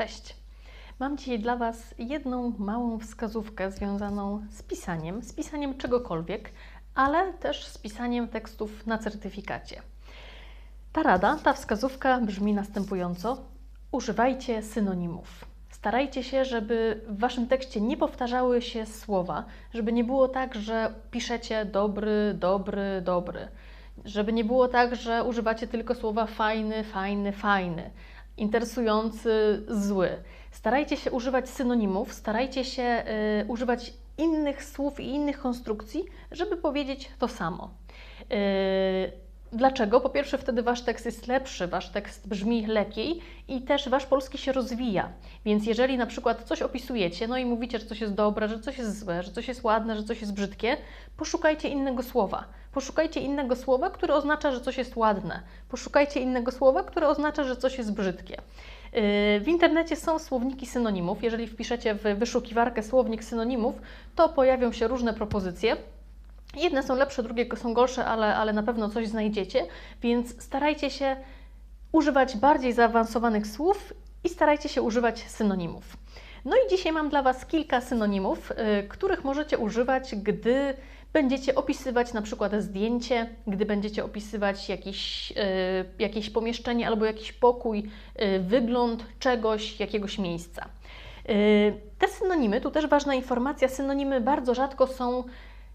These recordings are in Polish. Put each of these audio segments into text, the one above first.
Cześć! Mam dzisiaj dla Was jedną małą wskazówkę związaną z pisaniem, z pisaniem czegokolwiek, ale też z pisaniem tekstów na certyfikacie. Ta rada, ta wskazówka brzmi następująco: używajcie synonimów. Starajcie się, żeby w Waszym tekście nie powtarzały się słowa, żeby nie było tak, że piszecie dobry, dobry, dobry. Żeby nie było tak, że używacie tylko słowa fajny, fajny, fajny, interesujący, zły. Starajcie się używać synonimów, starajcie się y, używać innych słów i innych konstrukcji, żeby powiedzieć to samo. Y, Dlaczego? Po pierwsze, wtedy wasz tekst jest lepszy, wasz tekst brzmi lepiej i też wasz polski się rozwija. Więc jeżeli na przykład coś opisujecie, no i mówicie, że coś jest dobre, że coś jest złe, że coś jest ładne, że coś jest brzydkie, poszukajcie innego słowa. Poszukajcie innego słowa, które oznacza, że coś jest ładne. Poszukajcie innego słowa, które oznacza, że coś jest brzydkie. Yy, w internecie są słowniki synonimów. Jeżeli wpiszecie w wyszukiwarkę słownik synonimów, to pojawią się różne propozycje. Jedne są lepsze, drugie są gorsze, ale, ale na pewno coś znajdziecie, więc starajcie się używać bardziej zaawansowanych słów i starajcie się używać synonimów. No i dzisiaj mam dla Was kilka synonimów, y, których możecie używać, gdy będziecie opisywać na przykład zdjęcie, gdy będziecie opisywać jakieś, y, jakieś pomieszczenie albo jakiś pokój, y, wygląd czegoś, jakiegoś miejsca. Te synonimy, tu też ważna informacja, synonimy bardzo rzadko są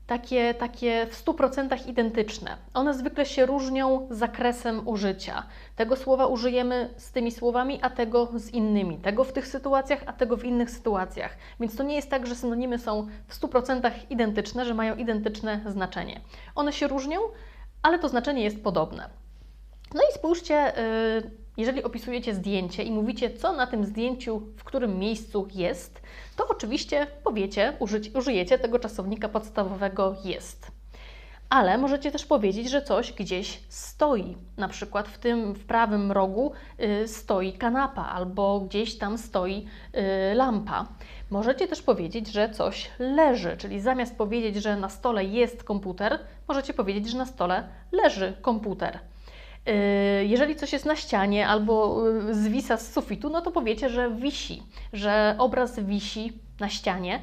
takie, takie w 100% identyczne. One zwykle się różnią zakresem użycia. Tego słowa użyjemy z tymi słowami, a tego z innymi. Tego w tych sytuacjach, a tego w innych sytuacjach. Więc to nie jest tak, że synonimy są w 100% identyczne, że mają identyczne znaczenie. One się różnią, ale to znaczenie jest podobne. No i spójrzcie, y, jeżeli opisujecie zdjęcie i mówicie, co na tym zdjęciu, w którym miejscu jest, to oczywiście powiecie, użyjecie tego czasownika podstawowego jest. Ale możecie też powiedzieć, że coś gdzieś stoi. Na przykład w tym w prawym rogu y, stoi kanapa albo gdzieś tam stoi y, lampa. Możecie też powiedzieć, że coś leży, czyli zamiast powiedzieć, że na stole jest komputer, możecie powiedzieć, że na stole leży komputer. Y, jeżeli coś jest na ścianie albo y, zwisa z sufitu, no to powiecie, że wisi, że obraz wisi na ścianie.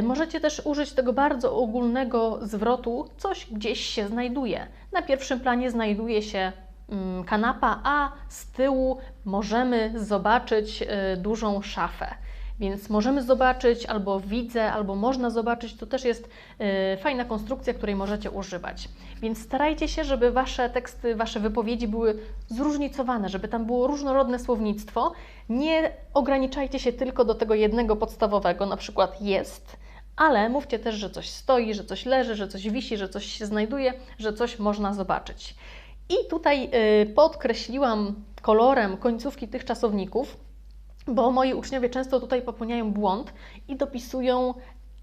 Y, możecie też użyć tego bardzo ogólnego zwrotu, coś gdzieś się znajduje. Na pierwszym planie znajduje się mm, kanapa, a z tyłu możemy zobaczyć dużą szafę. Więc możemy zobaczyć, albo widzę, albo można zobaczyć. To też jest y, fajna konstrukcja, której możecie używać. Więc starajcie się, żeby Wasze teksty, Wasze wypowiedzi były zróżnicowane, żeby tam było różnorodne słownictwo. Nie ograniczajcie się tylko do tego jednego podstawowego, na przykład jest, ale mówcie też, że coś stoi, że coś leży, że coś wisi, że coś się znajduje, że coś można zobaczyć. I tutaj y, podkreśliłam kolorem końcówki tych czasowników, bo moi uczniowie często tutaj popełniają błąd i dopisują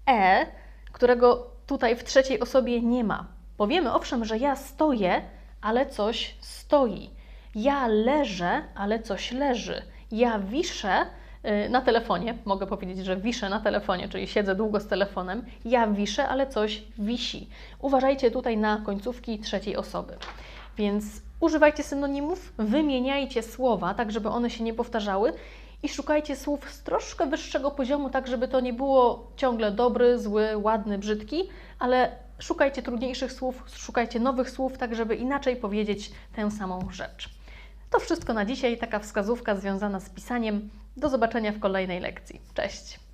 e, którego tutaj w trzeciej osobie nie ma. Powiemy owszem, że ja stoję, ale coś stoi. Ja leżę, ale coś leży. Ja wiszę y, na telefonie, mogę powiedzieć, że wiszę na telefonie, czyli siedzę długo z telefonem. Ja wiszę, ale coś wisi. Uważajcie tutaj na końcówki trzeciej osoby. Więc używajcie synonimów, wymieniajcie słowa, tak żeby one się nie powtarzały i szukajcie słów z troszkę wyższego poziomu, tak żeby to nie było ciągle dobry, zły, ładny, brzydki, ale szukajcie trudniejszych słów, szukajcie nowych słów, tak żeby inaczej powiedzieć tę samą rzecz. To wszystko na dzisiaj, taka wskazówka związana z pisaniem. Do zobaczenia w kolejnej lekcji. Cześć!